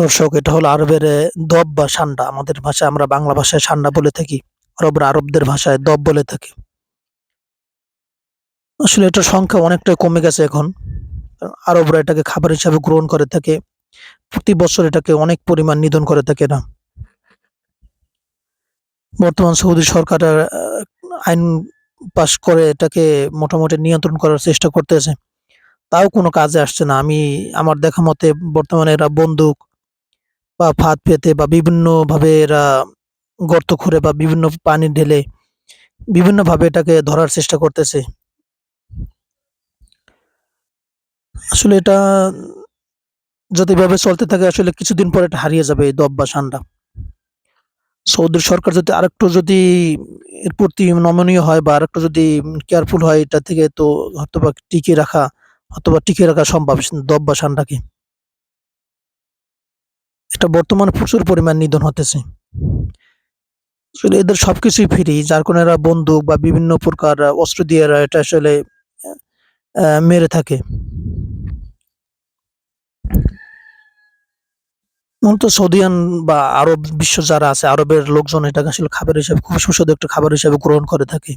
দর্শক, এটা হলো আরবের দব বা সান্ডা। আমাদের ভাষায় আমরা বাংলা ভাষায় সান্ডা বলে থাকি, আরবরা আরবদের ভাষায় দব বলে থাকে। আসলে এটার সংখ্যা অনেকটাই কমে গেছে এখন। আরবরা এটাকে খাবার হিসাবে গ্রহণ করে থাকে। প্রতি বছর এটাকে অনেক পরিমাণ নিধন করে থাকে না বর্তমান সৌদি সরকার আইন পাশ করে এটাকে মোটামুটি নিয়ন্ত্রণ করার চেষ্টা করতেছে। তাও কোনো কাজে আসছে না। আমি, আমার দেখা মতে বর্তমানে এরা বন্দুক বা ফাঁদ পেতে বা বিভিন্নভাবে এরা গর্ত খুঁড়ে বা বিভিন্ন পানি ঢেলে বিভিন্নভাবে এটাকে ধরার চেষ্টা করতেছে। আসলে এটা যদি এভাবে চলতে থাকে, আসলে কিছুদিন পর এটা হারিয়ে যাবে এই দব বা সান্ডা। সৌদি সরকার যদি আরেকটু যদি এর প্রতি নমনীয় হয় বা আরেকটু যদি কেয়ারফুল হয়, এটা থেকে তো হয়তোবা টিকিয়ে রাখা অথবা টিকিয়ে রাখা সম্ভব দব বা সান্ডাকে। এটা বর্তমানে প্রচুর পরিমাণ নিধন হতেছে। আসলে এদের সবকিছুই ফ্রি যার কারণে এরা বন্দুক বা বিভিন্ন প্রকার অস্ত্র দিয়ে এরা এটা আসলে মেরে থাকে। মূলত সৌদিয়ান বা আরব বিশ্ব যারা আছে, আরবের লোকজন এটাকে আসলে খাবার হিসেবে খুব সুস্বাদু একটা খাবার হিসেবে গ্রহণ করে থাকে।